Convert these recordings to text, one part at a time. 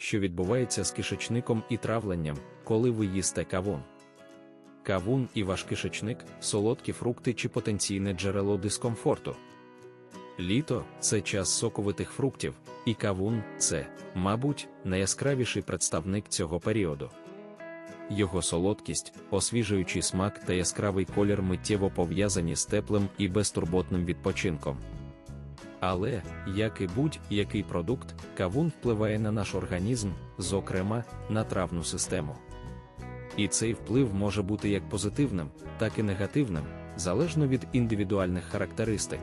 що відбувається з кишечником і травленням, коли ви їсте кавун. Кавун і ваш кишечник солодкі фрукти чи потенційне джерело дискомфорту. Літо це час соковитих фруктів, і кавун це, мабуть, найяскравіший представник цього періоду. Його солодкість, освіжуючий смак та яскравий колір миттєво пов'язані з теплим і безтурботним відпочинком. Але, як і будь-який продукт, кавун впливає на наш організм, зокрема, на травну систему. І цей вплив може бути як позитивним, так і негативним, залежно від індивідуальних характеристик.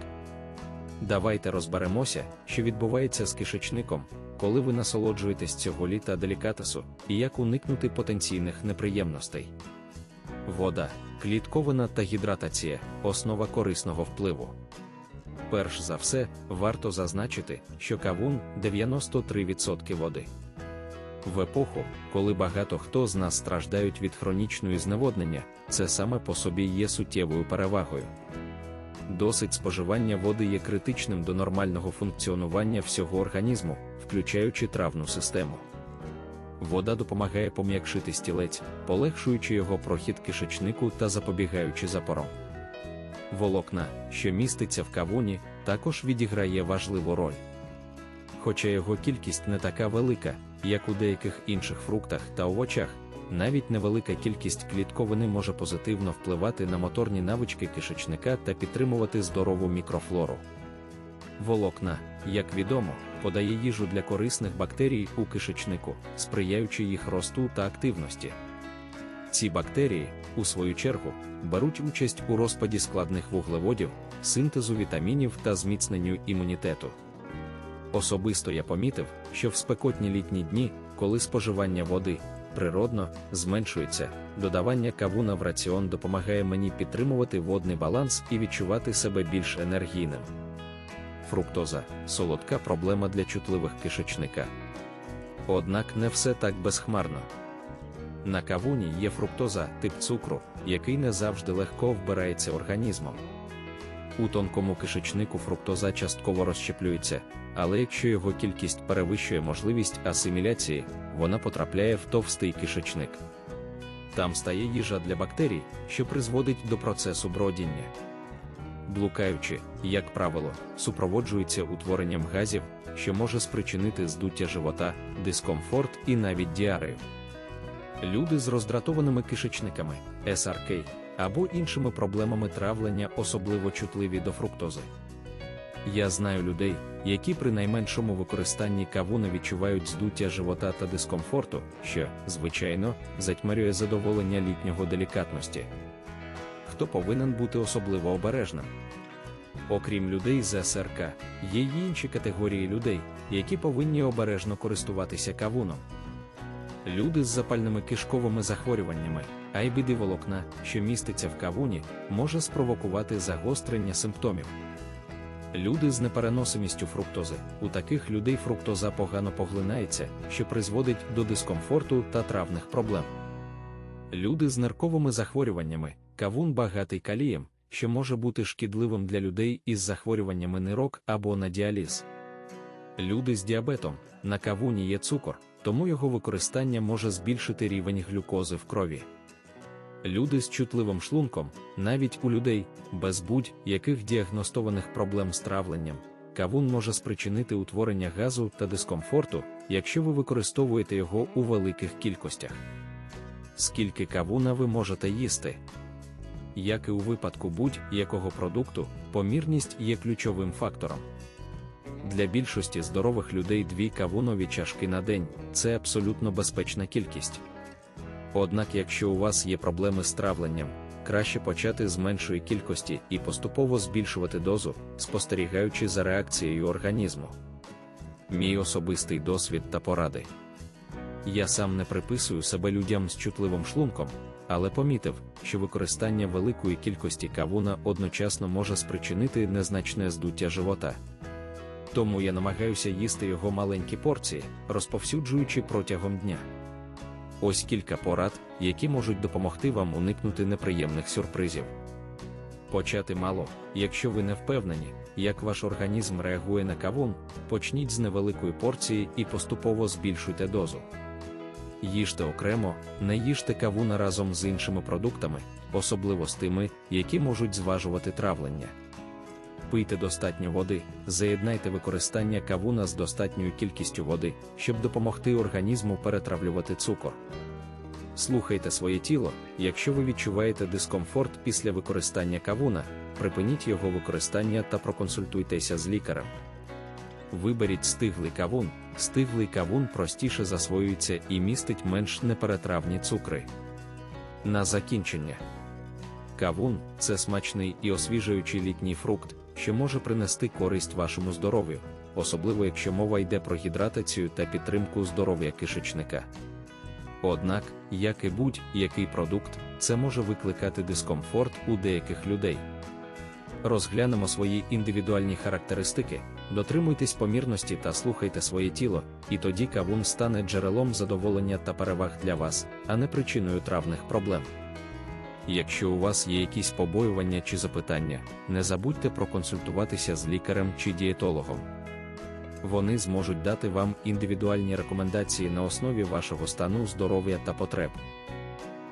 Давайте розберемося, що відбувається з кишечником, коли ви насолоджуєтесь цього літа делікатесу, і як уникнути потенційних неприємностей. Вода, клітковина та гідратація основа корисного впливу. Перш за все, варто зазначити, що кавун 93% води. В епоху, коли багато хто з нас страждають від хронічної зневоднення, це саме по собі є суттєвою перевагою. Досить споживання води є критичним до нормального функціонування всього організму, включаючи травну систему. Вода допомагає пом'якшити стілець, полегшуючи його прохід кишечнику та запобігаючи запором. Волокна, що міститься в кавуні, також відіграє важливу роль. Хоча його кількість не така велика, як у деяких інших фруктах та овочах, навіть невелика кількість клітковини може позитивно впливати на моторні навички кишечника та підтримувати здорову мікрофлору. Волокна, як відомо, подає їжу для корисних бактерій у кишечнику, сприяючи їх росту та активності. Ці бактерії, у свою чергу, беруть участь у розпаді складних вуглеводів, синтезу вітамінів та зміцненню імунітету. Особисто я помітив, що в спекотні літні дні, коли споживання води природно зменшується, додавання кавуна в раціон допомагає мені підтримувати водний баланс і відчувати себе більш енергійним. Фруктоза солодка проблема для чутливих кишечника. Однак не все так безхмарно. На кавуні є фруктоза, тип цукру, який не завжди легко вбирається організмом. У тонкому кишечнику фруктоза частково розщеплюється, але якщо його кількість перевищує можливість асиміляції, вона потрапляє в товстий кишечник. Там стає їжа для бактерій, що призводить до процесу бродіння. Блукаючи, як правило, супроводжується утворенням газів, що може спричинити здуття живота, дискомфорт і навіть діарею. Люди з роздратованими кишечниками, СРК, або іншими проблемами травлення особливо чутливі до фруктози. Я знаю людей, які при найменшому використанні кавуна відчувають здуття живота та дискомфорту, що, звичайно, затьмарює задоволення літнього делікатності. Хто повинен бути особливо обережним? Окрім людей з СРК, є й інші категорії людей, які повинні обережно користуватися кавуном. Люди з запальними кишковими захворюваннями, айбіди волокна, що міститься в кавуні, може спровокувати загострення симптомів. Люди з непереносимістю фруктози. У таких людей фруктоза погано поглинається, що призводить до дискомфорту та травних проблем. Люди з нирковими захворюваннями, кавун багатий калієм, що може бути шкідливим для людей із захворюваннями нирок або на діаліз. Люди з діабетом, на кавуні є цукор, тому його використання може збільшити рівень глюкози в крові. Люди з чутливим шлунком, навіть у людей, без будь-яких діагностованих проблем з травленням, кавун може спричинити утворення газу та дискомфорту, якщо ви використовуєте його у великих кількостях. Скільки кавуна ви можете їсти? Як і у випадку будь-якого продукту, помірність є ключовим фактором. Для більшості здорових людей дві кавунові чашки на день це абсолютно безпечна кількість. Однак, якщо у вас є проблеми з травленням, краще почати з меншої кількості і поступово збільшувати дозу, спостерігаючи за реакцією організму. Мій особистий досвід та поради. Я сам не приписую себе людям з чутливим шлунком, але помітив, що використання великої кількості кавуна одночасно може спричинити незначне здуття живота. Тому я намагаюся їсти його маленькі порції, розповсюджуючи протягом дня. Ось кілька порад, які можуть допомогти вам уникнути неприємних сюрпризів. Почати мало, якщо ви не впевнені, як ваш організм реагує на кавун, почніть з невеликої порції і поступово збільшуйте дозу. Їжте окремо, не їжте кавуна разом з іншими продуктами, особливо з тими, які можуть зважувати травлення. Пийте достатньо води, заєднайте використання кавуна з достатньою кількістю води, щоб допомогти організму перетравлювати цукор. Слухайте своє тіло, якщо ви відчуваєте дискомфорт після використання кавуна, припиніть його використання та проконсультуйтеся з лікарем. Виберіть стиглий кавун. Стиглий кавун простіше засвоюється і містить менш неперетравні цукри. На закінчення. Кавун це смачний і освіжуючий літній фрукт, що може принести користь вашому здоров'ю, особливо якщо мова йде про гідратацію та підтримку здоров'я кишечника. Однак, як і будь-який продукт, це може викликати дискомфорт у деяких людей. Розглянемо свої індивідуальні характеристики, дотримуйтесь помірності та слухайте своє тіло, і тоді кавун стане джерелом задоволення та переваг для вас, а не причиною травних проблем. Якщо у вас є якісь побоювання чи запитання, не забудьте проконсультуватися з лікарем чи дієтологом. Вони зможуть дати вам індивідуальні рекомендації на основі вашого стану здоров'я та потреб.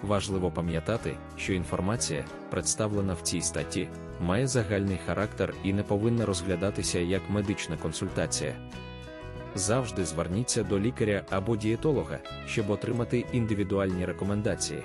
Важливо пам'ятати, що інформація, представлена в цій статті, має загальний характер і не повинна розглядатися як медична консультація. Завжди зверніться до лікаря або дієтолога, щоб отримати індивідуальні рекомендації.